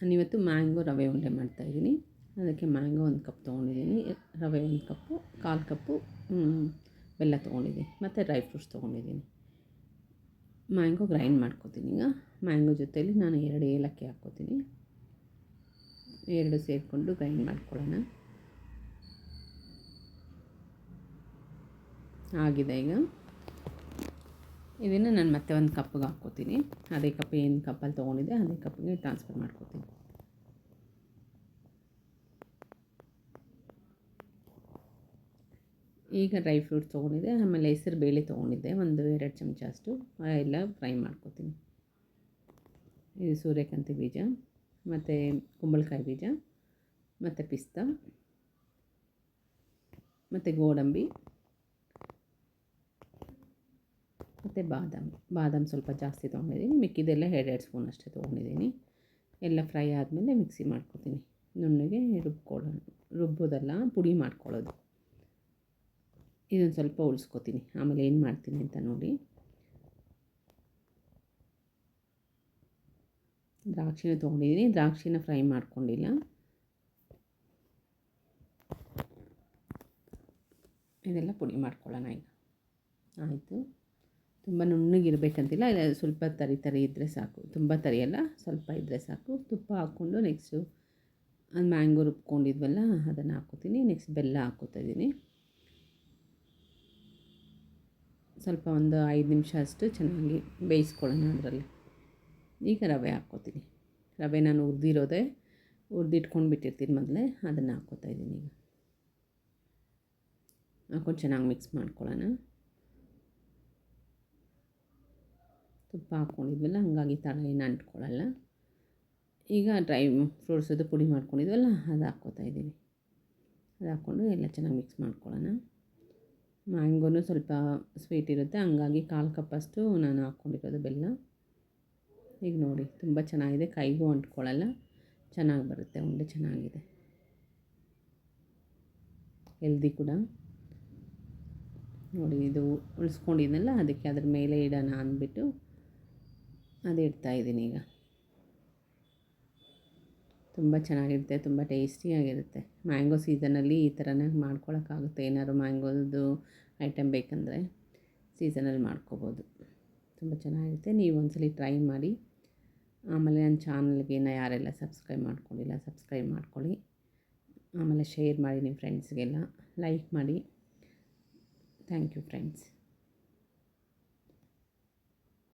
ನಾನಿವತ್ತು ಮ್ಯಾಂಗೋ ರವೆ ಉಂಡೆ ಮಾಡ್ತಾಯಿದ್ದೀನಿ ಅದಕ್ಕೆ ಮ್ಯಾಂಗೋ ಒಂದು ಕಪ್ ತೊಗೊಂಡಿದ್ದೀನಿ. ರವೆ ಒಂದು ಕಪ್ಪು, ಕಾಲು ಕಪ್ಪು ಬೆಲ್ಲ ತೊಗೊಂಡಿದ್ದೀನಿ. ಮತ್ತು ಡ್ರೈ ಫ್ರೂಟ್ಸ್ ತೊಗೊಂಡಿದ್ದೀನಿ. ಮ್ಯಾಂಗೋ ಗ್ರೈಂಡ್ ಮಾಡ್ಕೋತೀನಿ ಈಗ. ಮ್ಯಾಂಗೋ ಜೊತೆಯಲ್ಲಿ ನಾನು ಎರಡು ಏಲಕ್ಕಿ ಹಾಕ್ಕೋತೀನಿ. ಎರಡು ಸೇರಿಕೊಂಡು ಗ್ರೈಂಡ್ ಮಾಡ್ಕೊಳ್ಳೋಣ. ಆಗಿದೆ ಈಗ. ಇದನ್ನು ನಾನು ಮತ್ತೆ ಒಂದು ಕಪ್ಪಿಗೆ ಹಾಕ್ಕೋತೀನಿ. ಅದೇ ಕಪ್ ಏನು ಕಪ್ಪಲ್ಲಿ ತೊಗೊಂಡಿದ್ದೆ, ಅದೇ ಕಪ್ಪಿಗೆ ಟ್ರಾನ್ಸ್ಫರ್ ಮಾಡ್ಕೋತೀನಿ. ಈಗ ಡ್ರೈ ಫ್ರೂಟ್ಸ್ ತೊಗೊಂಡಿದ್ದೆ, ಆಮೇಲೆ ಹೆಸರು ಬೇಳೆ ತೊಗೊಂಡಿದ್ದೆ, ಒಂದು ಎರಡು ಚಮಚ ಅಷ್ಟು. ಎಲ್ಲ ಫ್ರೈ ಮಾಡ್ಕೋತೀನಿ. ಇದು ಸೂರ್ಯಕಾಂತಿ ಬೀಜ, ಮತ್ತು ಕುಂಬಳಕಾಯಿ ಬೀಜ, ಮತ್ತು ಪಿಸ್ತಾ, ಮತ್ತು ಗೋಡಂಬಿ. ಮತ್ತು ಬಾದಾಮಿ ಬಾದಾಮಿ ಸ್ವಲ್ಪ ಜಾಸ್ತಿ ತೊಗೊಂಡಿದ್ದೀನಿ. ಮಿಕ್ಕಿದೆಲ್ಲ ಎರಡೆರಡು ಸ್ಪೂನ್ ಅಷ್ಟೇ ತೊಗೊಂಡಿದ್ದೀನಿ. ಎಲ್ಲ ಫ್ರೈ ಆದಮೇಲೆ ಮಿಕ್ಸಿ ಮಾಡ್ಕೊತೀನಿ. ನುಣ್ಣಗೆ ರುಬ್ಕೊಳ್ಳೋಣ, ರುಬ್ಬೋದಲ್ಲ, ಪುಡಿ ಮಾಡ್ಕೊಳ್ಳೋದು. ಇದೊಂದು ಸ್ವಲ್ಪ ಉಳಿಸ್ಕೊತೀನಿ. ಆಮೇಲೆ ಏನು ಮಾಡ್ತೀನಿ ಅಂತ ನೋಡಿ. ದ್ರಾಕ್ಷಿನ ತೊಗೊಂಡಿದ್ದೀನಿ. ದ್ರಾಕ್ಷಿನ ಫ್ರೈ ಮಾಡ್ಕೊಂಡಿಲ್ಲ. ಇದೆಲ್ಲ ಪುಡಿ ಮಾಡ್ಕೊಳ್ಳೋಣ ಈಗ. ಆಯಿತು. ತುಂಬ ನುಣ್ಣಗಿರಬೇಕಂತಿಲ್ಲ, ಇಲ್ಲ ಸ್ವಲ್ಪ ತರಿ ತರಿ ಇದ್ದರೆ ಸಾಕು. ತುಂಬ ತರಿಯಲ್ಲ ಸ್ವಲ್ಪ ಇದ್ದರೆ ಸಾಕು. ತುಪ್ಪ ಹಾಕ್ಕೊಂಡು ನೆಕ್ಸ್ಟು ಅದು ಮ್ಯಾಂಗೋ ರುಬ್ಕೊಂಡಿದ್ವಲ್ಲ, ಅದನ್ನು ಹಾಕ್ಕೋತೀನಿ. ನೆಕ್ಸ್ಟ್ ಬೆಲ್ಲ ಹಾಕ್ಕೋತಾ ಇದ್ದೀನಿ. ಸ್ವಲ್ಪ ಒಂದು ಐದು ನಿಮಿಷ ಅಷ್ಟು ಚೆನ್ನಾಗಿ ಬೇಯಿಸ್ಕೊಳ್ಳೋಣ ಅದರಲ್ಲಿ. ಈಗ ರವೆ ಹಾಕ್ಕೋತೀನಿ. ರವೆ ನಾನು ಹುರಿದಿರೋದೆ, ಹುರಿದಿಟ್ಕೊಂಡು ಬಿಟ್ಟಿರ್ತೀನಿ ಮೊದಲೇ, ಅದನ್ನು ಹಾಕ್ಕೋತಾ ಇದ್ದೀನಿ ಈಗ. ಹಾಕ್ಕೊಂಡು ಚೆನ್ನಾಗಿ ಮಿಕ್ಸ್ ಮಾಡ್ಕೊಳ್ಳೋಣ. ತುಪ್ಪ ಹಾಕ್ಕೊಂಡಿದ್ವಲ್ಲ ಹಾಗಾಗಿ ತಳ ಏನು ಅಂಟ್ಕೊಳ್ಳಲ್ಲ. ಈಗ ಡ್ರೈ ಫ್ರೂಟ್ಸದು ಪುಡಿ ಮಾಡ್ಕೊಂಡಿದ್ವಲ್ಲ ಅದು ಹಾಕ್ಕೋತಾ ಇದ್ದೀನಿ ಅದು ಹಾಕ್ಕೊಂಡು ಎಲ್ಲ ಚೆನ್ನಾಗಿ ಮಿಕ್ಸ್ ಮಾಡ್ಕೊಳ್ಳೋಣ. ಮ್ಯಾಂಗೋನು ಸ್ವಲ್ಪ ಸ್ವೀಟ್ ಇರುತ್ತೆ, ಹಂಗಾಗಿ ಕಾಲು ಕಪ್ಪಷ್ಟು ನಾನು ಹಾಕ್ಕೊಂಡಿರೋದು ಬೆಲ್ಲ. ಈಗ ನೋಡಿ, ತುಂಬ ಚೆನ್ನಾಗಿದೆ, ಕೈಗೂ ಅಂಟ್ಕೊಳ್ಳಲ್ಲ, ಚೆನ್ನಾಗಿ ಬರುತ್ತೆ, ಉಂಡೆ ಚೆನ್ನಾಗಿದೆ. ಹೆಲ್ದಿ ಕೂಡ. ನೋಡಿ, ಇದು ಉಳಿಸ್ಕೊಂಡಿದ್ನಲ್ಲ, ಅದಕ್ಕೆ ಅದ್ರ ಮೇಲೆ ಇಡೋಣ ಅಂದ್ಬಿಟ್ಟು ಅದು ಇಡ್ತಾಯಿದ್ದೀನಿ ಈಗ. ತುಂಬ ಚೆನ್ನಾಗಿರುತ್ತೆ, ತುಂಬ ಟೇಸ್ಟಿಯಾಗಿರುತ್ತೆ. ಮ್ಯಾಂಗೋ ಸೀಸನಲ್ಲಿ ಈ ಥರನೇ ಮಾಡ್ಕೊಳಕ್ಕಾಗುತ್ತೆ. ಏನಾದ್ರು ಮ್ಯಾಂಗೋದು ಐಟಮ್ ಬೇಕಂದರೆ ಸೀಸನಲ್ಲಿ ಮಾಡ್ಕೋಬೋದು. ತುಂಬ ಚೆನ್ನಾಗಿರುತ್ತೆ. ನೀವು ಒಂದ್ಸಲ ಟ್ರೈ ಮಾಡಿ. ಆಮೇಲೆ ನನ್ನ ಚಾನಲ್ಗೆ ಇನ್ನೂ ಯಾರೆಲ್ಲ ಸಬ್ಸ್ಕ್ರೈಬ್ ಮಾಡ್ಕೊಂಡಿಲ್ಲ, ಸಬ್ಸ್ಕ್ರೈಬ್ ಮಾಡ್ಕೊಳ್ಳಿ. ಆಮೇಲೆ ಶೇರ್ ಮಾಡಿ ನಿಮ್ಮ ಫ್ರೆಂಡ್ಸ್ಗೆಲ್ಲ. ಲೈಕ್ ಮಾಡಿ. Thank you friends.